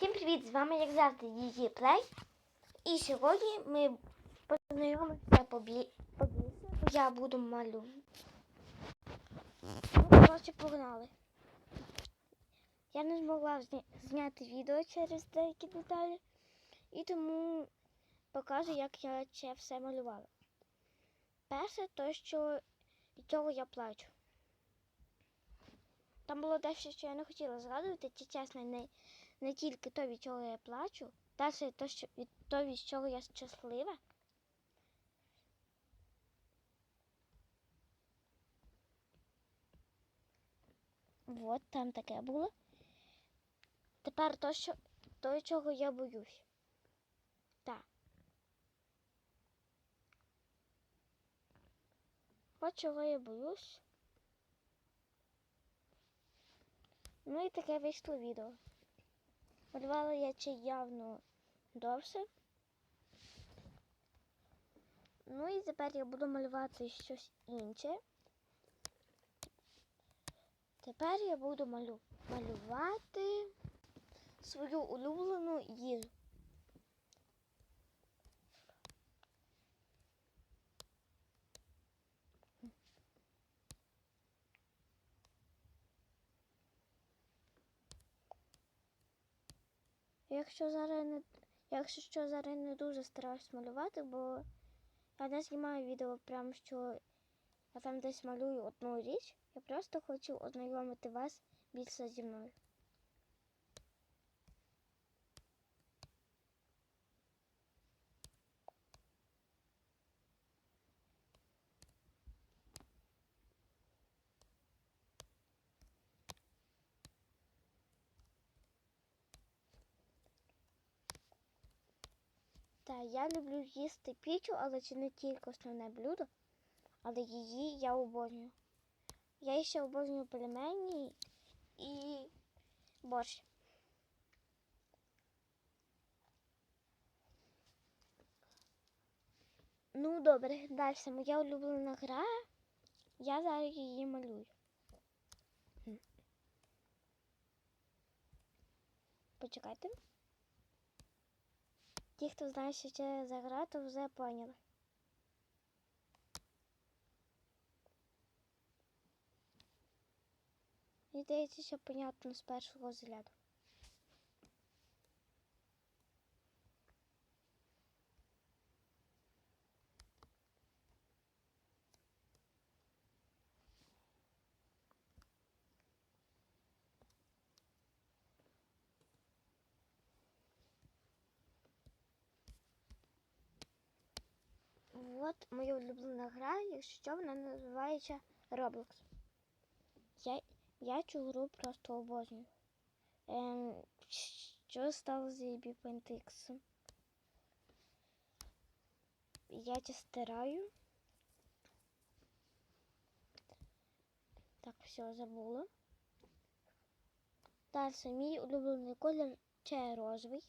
Всім привіт! З вами, як завжди, Її Плей. І сьогодні ми познайомимося поближче. Я буду малювати. Ну, коротше, погнали. Я не змогла зняти відео через деякі деталі. І тому покажу, як я це все малювала. Перше, то, що від чого я плачу. Там було дещо, що я не хотіла згадувати, чи чесно, не, не тільки то, від чого я плачу, далі то, що, від то, від чого я щаслива. От там таке було. Тепер то, що, то чого я боюсь. Так. От чого я боюсь. Ну і таке вийшло відео. Малювала я це явно довше. Ну і тепер я буду малювати щось інше. Тепер я буду малю... малювати свою улюблену їжу. Якщо зараз не якщо що зараз не дуже стараюсь малювати, бо я не знімаю відео прям що я там десь малюю одну річ. Я просто хочу ознайомити вас більше зі мною. Та я люблю їсти пічу, але це не тільки основне блюдо, але її я обожнюю. Я ще обожнюю пельмені і борщ. Ну, добре, далі моя улюблена гра. Я зараз її малюю. Почекайте. Ті, хто знає, що це за гра, то вже поняли. Мені здається, що понятно з першого взгляду. От моя улюблена гра, якщо вона називається Roblox. Я, я цю гру просто обожнюю. Ем, що стало з AB Pentix? Я це стираю. Так, все, забула. Далі мій улюблений колір це розовий.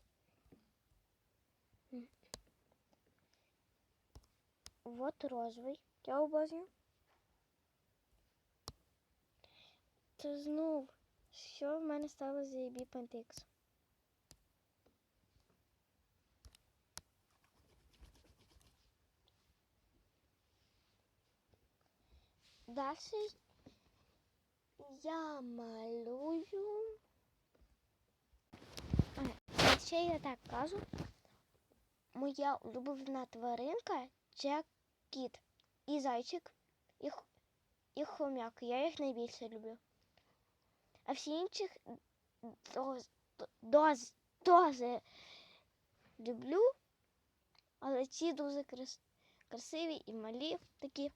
Вот розовий. Я обожнюю. Це знов, що в мене стало з AB Pentix? Далі я малюю. Ще я так кажу. Моя улюблена тваринка це кіт і зайчик, і, і хомяк. Я їх найбільше люблю. А всі інших доз, доз, люблю, але ці дуже крас, красиві і малі такі.